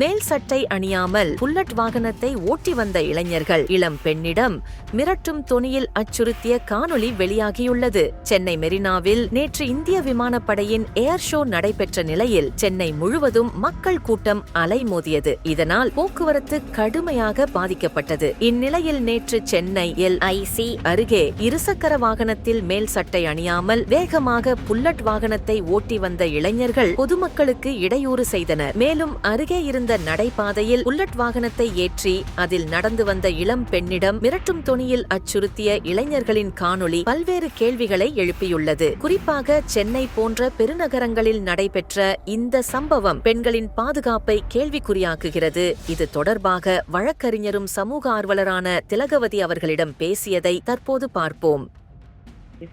மேல் சட்டை அணியாமல் புல்லட் வாகனத்தை ஓட்டி வந்த இளைஞர்கள். இளம் பெண்ணிடம் மிரட்டும் தொனியில் அச்சுறுத்திய காணொளி வெளியாகியுள்ளது. சென்னை மெரினாவில் நேற்று இந்திய விமானப்படையின் ஏர் ஷோ நடைபெற்ற நிலையில் சென்னை முழுவதும் மக்கள் கூட்டம் அலைமோதியது. இதனால் போக்குவரத்து கடுமையாக பாதிக்கப்பட்டது. இந்நிலையில் நேற்று சென்னை எல் ஐசி அருகே இருசக்கர வாகனத்தில் மேல் சட்டை அணியாமல் வேகமாக புல்லட் வாகனத்தை ஓட்டி வந்த இளைஞர்கள் பொதுமக்களுக்கு இடையூறு செய்தனர். மேலும் அருகே இருந்த நடைபாதையில் புல்லட் வாகனத்தை ஏற்றி அதில் நடந்து வந்த இளம் பெண்ணிடம் மிரட்டும் தொனியில் அச்சுறுத்திய இளைஞர்களின் காணொளி பல்வேறு கேள்விகளை எழுப்பியுள்ளது. குறிப்பாக சென்னை போன்ற பெருநகரங்களில் நடைபெற்ற இந்த சம்பவம் பெண்களின் பாதுகாப்பை கேள்விக்குறியாக்குகிறது. இது தொடர்பாக வழக்கறிஞரும் சமூக ஆர்வலரான திலகவதி அவர்களிடம் பேசியதை தற்போது பார்ப்போம்.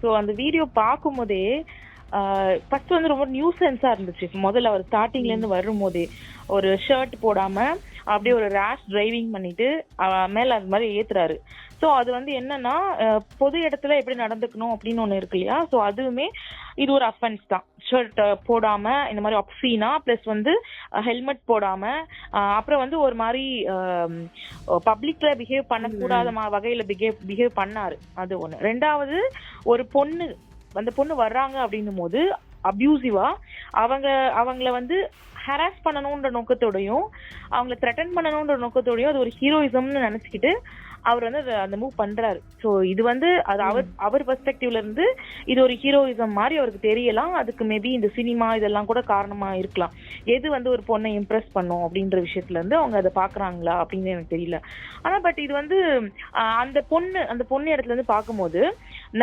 ஸோ அந்த வீடியோ பார்க்கும்போதே ஃபர்ஸ்ட் வந்து ரொம்ப நியூ சென்ஸா இருந்துச்சு. முதல்ல அவர் ஸ்டார்டிங்ல இருந்து வரும்போதே ஒரு ஷர்ட் போடாம அப்படியே ஒரு ரேஷ் டிரைவிங் பண்ணிட்டு மேல அது மாதிரி ஏத்துறாரு. ஸோ அது வந்து என்னன்னா பொது இடத்துல எப்படி நடந்துக்கணும் அப்படின்னு ஒண்ணு இருக்கு இல்லையா? ஸோ அதுவுமே இது ஒரு அஃபென்ஸ் தான். ஷர்ட் போடாம இந்த மாதிரி அப்சீனா ப்ளஸ் வந்து ஹெல்மெட் போடாம அப்புறம் வந்து ஒரு மாதிரி பப்ளிக்ல பிஹேவ் பண்ணக்கூடாத வகையில பிஹேவ் பிஹேவ் பண்ணாரு. அது ஒண்ணு. ரெண்டாவது ஒரு பொண்ணு அந்த பொண்ணு வர்றாங்க அப்படின்னும் போது அப்யூசிவா அவங்க அவங்கள வந்து ஹராஸ் பண்ணணுன்ற நோக்கத்தோடையும் அவங்கள த்ரெட்டன் பண்ணணுன்ற நோக்கத்தோடையும் அது ஒரு ஹீரோயிசம்னு நினைச்சுக்கிட்டு அவர் வந்து அந்த மூவ் பண்றாரு. சோ இது வந்து அது அவர் அவர் பெர்ஸ்பெக்டிவ்ல இருந்து இது ஒரு ஹீரோயிசம் மாதிரி அவருக்கு தெரியலாம். அதுக்கு மேபி இந்த சினிமா இதெல்லாம் கூட காரணமா இருக்கலாம். எது வந்து ஒரு பொண்ணை இம்ப்ரெஸ் பண்ணும் அப்படின்ற விஷயத்துல இருந்து அவங்க அதை பாக்குறாங்களா அப்படின்னு எனக்கு தெரியல. ஆனா பட் இது வந்து அந்த பொண்ணு அந்த பொண்ணு இடத்துல இருந்து பார்க்கும்போது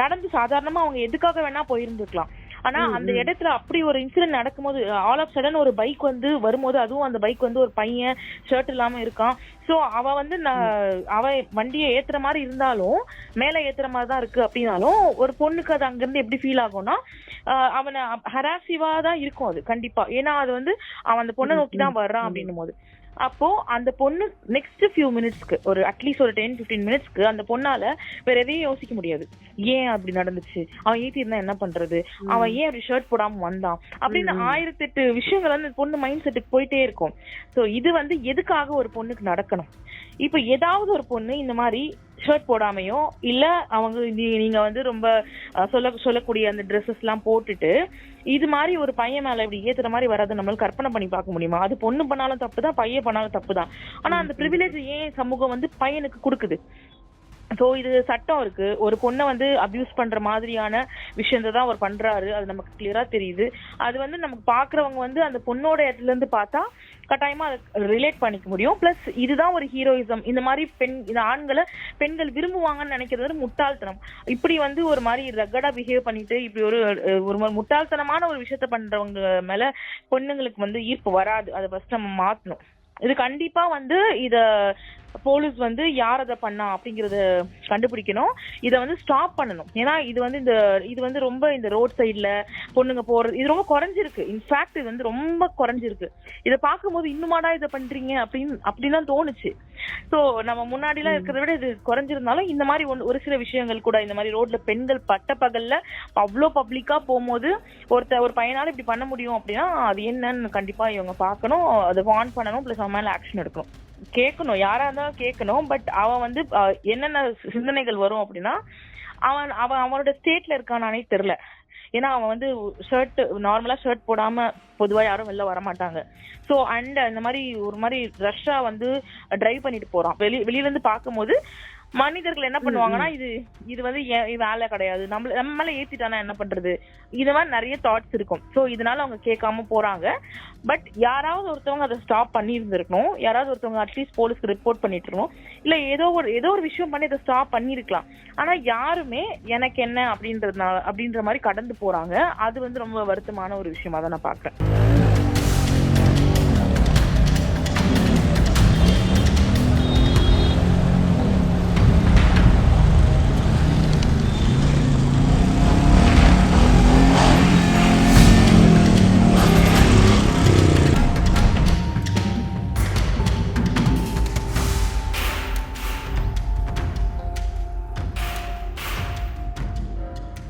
நடந்து சாதாரணமா அவங்க எதுக்காக வேணா போயிருந்துருக்கலாம். ஆனா அந்த இடத்துல அப்படி ஒரு இன்சிடென்ட் நடக்கும்போது ஆல் ஆஃப் சடன் ஒரு பைக் வந்து வரும்போது அதுவும் அந்த பைக் வந்து ஒரு பையன் ஷர்ட் இல்லாம இருக்கான். சோ அவ வந்து அவ வண்டியை ஏத்துற மாதிரி இருந்தாலும் மேல ஏத்துற மாதிரி தான் இருக்கு அப்படின்னாலும் ஒரு பொண்ணுக்கு அது அங்கிருந்து எப்படி ஃபீல் ஆகும்னா அவனை ஹராசிவா தான் இருக்கும் அது கண்டிப்பா. ஏன்னா அது வந்து அவன் அந்த பொண்ணை நோக்கி தான் வர்றான் அப்படின்னும் போது அப்போ அந்த பொண்ணு நெக்ஸ்ட் ஃபியூ மினிட்ஸ்க்கு ஒரு அட்லீஸ்ட் ஒரு டென் பிப்டீன் மினிட்ஸ்க்கு அந்த பொண்ணால வேற எதையும் யோசிக்க முடியாது. ஏன் அப்படி நடந்துச்சு? அவன் ஏத்தி இருந்தா என்ன பண்றது? அவன் ஏன் அப்படி ஷர்ட் போடாம வந்தான்? அப்படின்னு ஆயிரத்தெட்டு விஷயங்கள் வந்து அந்த பொண்ணு மைண்ட் செட்டுக்கு போயிட்டே இருக்கும். சோ இது வந்து எதுக்காக ஒரு பொண்ணுக்கு நடக்கணும்? இப்ப ஏதாவது ஒரு பொண்ணு இந்த மாதிரி ஷர்ட் போடாமையோ இல்ல அவங்க நீங்க வந்து ரொம்ப சொல்ல சொல்லக்கூடிய அந்த ட்ரெஸ்ஸஸ் எல்லாம் போட்டுட்டு இது மாதிரி ஒரு பையன் மேல இப்படி ஏத்துற மாதிரி வராது. நம்மளால கற்பனை பண்ணி பார்க்க முடியுமா? அது பொண்ணு பண்ணாலும் தப்பு தான் பையன் பண்ணாலும் தப்பு தான் ஆனா அந்த ப்ரிவிலேஜ் ஏன் சமூகம் வந்து பையனுக்கு கொடுக்குது? ஸோ இது சட்டம் இருக்கு. ஒரு பொண்ணை வந்து அபியூஸ் பண்ற மாதிரியான விஷயத்த தான் அவர் பண்றாரு. அது நமக்கு கிளியரா தெரியுது. அது வந்து நமக்கு பாக்குறவங்க வந்து அந்த பொண்ணோட இடத்துல இருந்து பார்த்தா கட்டாயமா அதை ரிலேட் பண்ணிக்க முடியும். பிளஸ் இதுதான் ஒரு ஹீரோயிசம் இந்த மாதிரி பெண் இந்த ஆண்களை பெண்கள் விரும்புவாங்கன்னு நினைக்கிறது வந்து முட்டாள்தனம். இப்படி வந்து ஒரு மாதிரி ரகடா பிஹேவ் பண்ணிட்டு இப்படி ஒரு ஒரு முட்டாள்தனமான ஒரு விஷயத்த பண்றவங்க மேல பொண்ணுங்களுக்கு வந்து ஈர்ப்பு வராது. அதை ஃபர்ஸ்ட் நம்ம மாத்தணும். இது கண்டிப்பா வந்து இத போலீஸ் வந்து யார் அதை பண்ணா அப்படிங்கறத கண்டுபிடிக்கணும். இத வந்து ஸ்டாப் பண்ணணும். ஏன்னா இது வந்து இந்த இது வந்து ரொம்ப இந்த ரோட் சைடுல பொண்ணுங்க போறது இது ரொம்ப குறைஞ்சிருக்கு. இன்ஃபேக்ட் இது வந்து ரொம்ப குறைஞ்சிருக்கு. இத பார்க்கும்போது இன்னுமாடா இத பண்றீங்க அப்படின்னு தான் தோணுச்சு. சோ நம்ம முன்னாடி எல்லாம் இருக்கிறத விட இது குறைஞ்சிருந்தாலும் இந்த மாதிரி ஒண்ணு- ஒரு சில விஷயங்கள் கூட இந்த மாதிரி ரோட்ல பெண்கள் பட்ட பகல்ல அவ்வளோ பப்ளிக்கா போகும்போது ஒருத்த ஒரு பையனால இப்படி பண்ண முடியும் அப்படின்னா அது என்னன்னு கண்டிப்பா இவங்க பார்க்கணும். அதை வார்ன் பண்ணணும் பிளஸ் அவன் மேல ஆக்ஷன் எடுக்கணும். கேட்கணும். யாரா இருந்தாலும் கேட்கணும். பட் அவன் வந்து என்னென்ன சிந்தனைகள் வரும் அப்படின்னா அவன் அவன் அவனோட ஸ்டேட்ல இருக்கானானே தெரியல. ஏன்னா அவன் வந்து ஷர்ட் நார்மலா ஷர்ட் போடாம பொதுவா யாரும் வெளில வர மாட்டாங்க. சோ அண்ட் இந்த மாதிரி ஒரு மாதிரி ரஷ்ஷா வந்து டிரைவ் பண்ணிட்டு போறான். வெளி வெளியில இருந்து பார்க்கும்போது மனிதர்கள் என்ன பண்ணுவாங்கன்னா இது இது வந்து வேலை கிடையாது. நம்ம நம்ம மேல ஏத்திட்டானா என்ன பண்றது? இது மாதிரி நிறைய தாட்ஸ் இருக்கும். சோ இதனால அவங்க கேட்காம போறாங்க. பட் யாராவது ஒருத்தவங்க அதை ஸ்டாப் பண்ணி இருந்திருக்கணும் யாராவது ஒருத்தவங்க அட்லீஸ்ட் போலீஸ்க்கு ரிப்போர்ட் பண்ணிட்டு இருக்கணும் இல்ல ஏதோ ஒரு ஏதோ ஒரு விஷயம் பண்ணி அதை ஸ்டாப் பண்ணிருக்கலாம் ஆனா யாருமே எனக்கு என்ன அப்படின்றதுனால அப்படின்ற மாதிரி கடந்து போறாங்க. அது வந்து ரொம்ப வருத்தமான ஒரு விஷயமா தான் நான் பாக்குறேன்